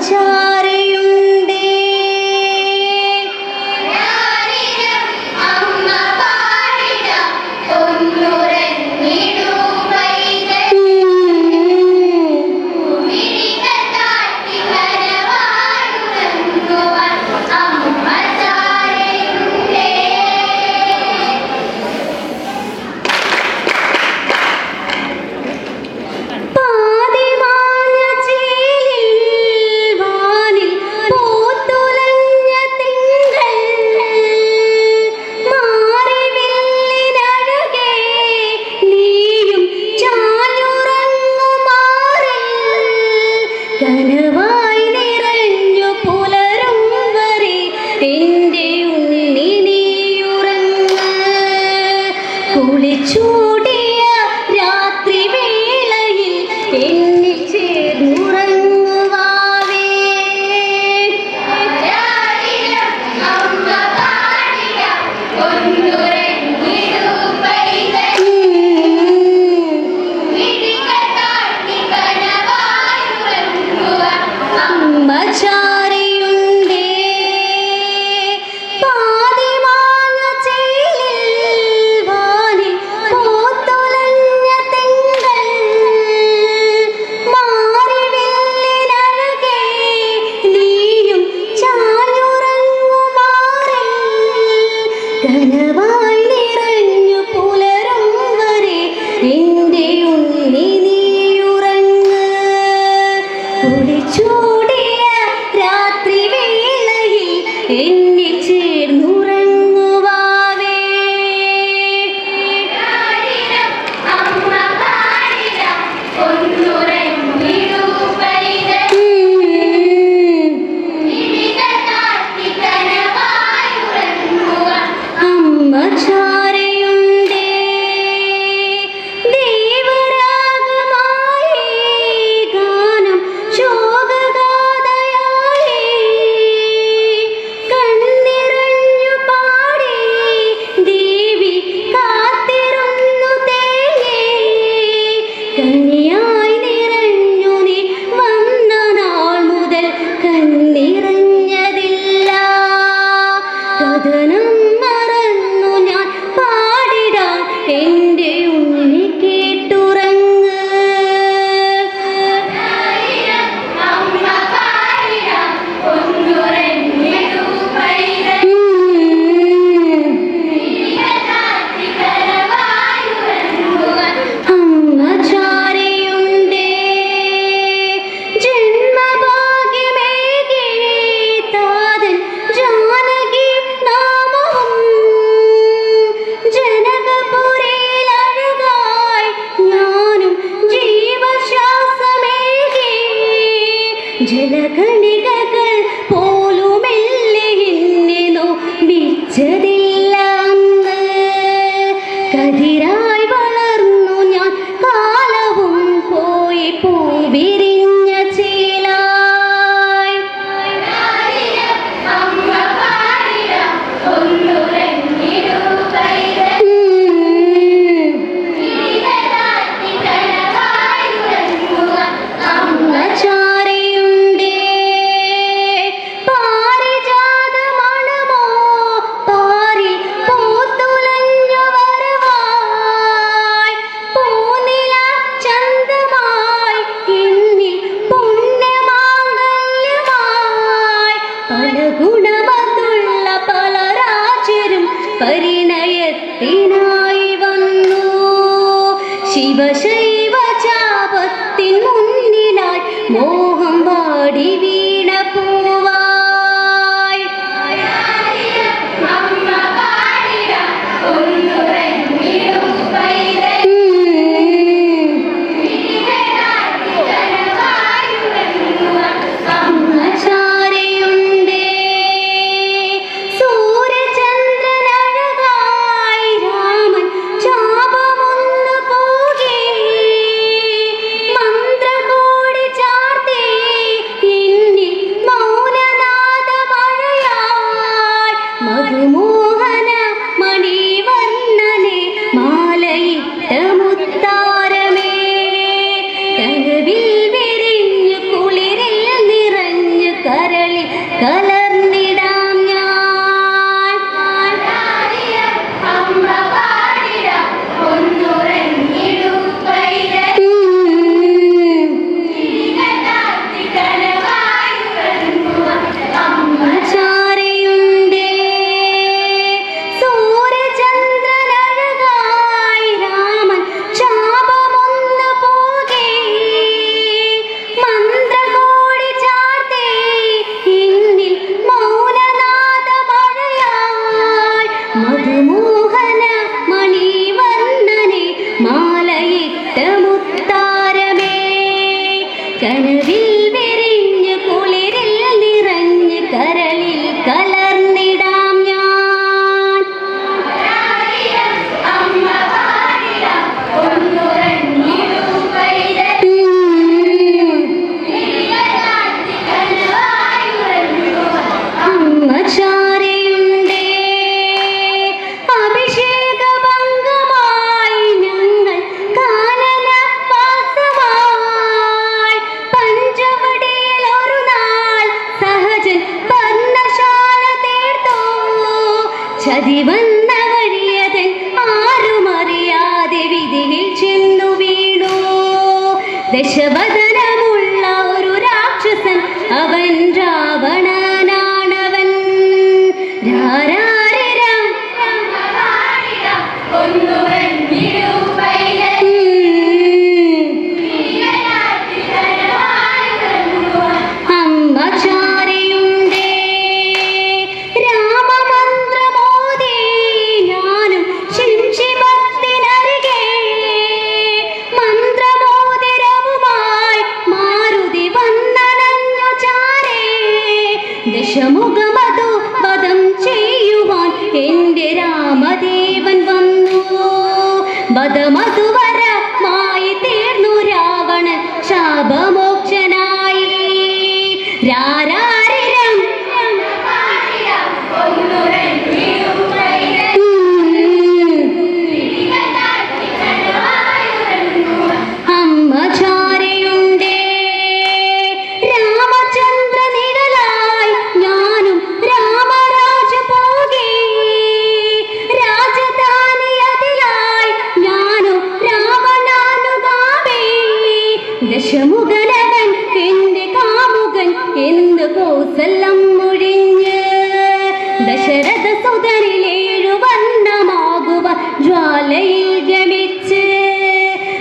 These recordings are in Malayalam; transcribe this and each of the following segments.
家 രാത്രി ജലകണികകൾ പോലുമെല്ലെ എന്നെ നോവിച്ചതില്ല மோகம் வாடிவி Fatimur. കനവിൽ വിരിഞ്ഞ് കുളിരിൽ നിറഞ്ഞ് കരളിൽ കല വന്ന വഴിയതൻ ആരുമറിയാതെ വിധിയിൽ ചെന്നു വീണു. ദശവത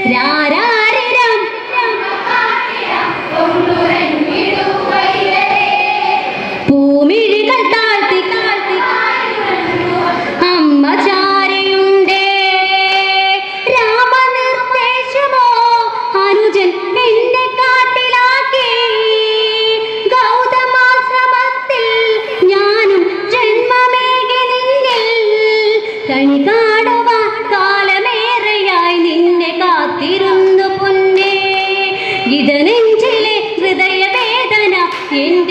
Yeah. என்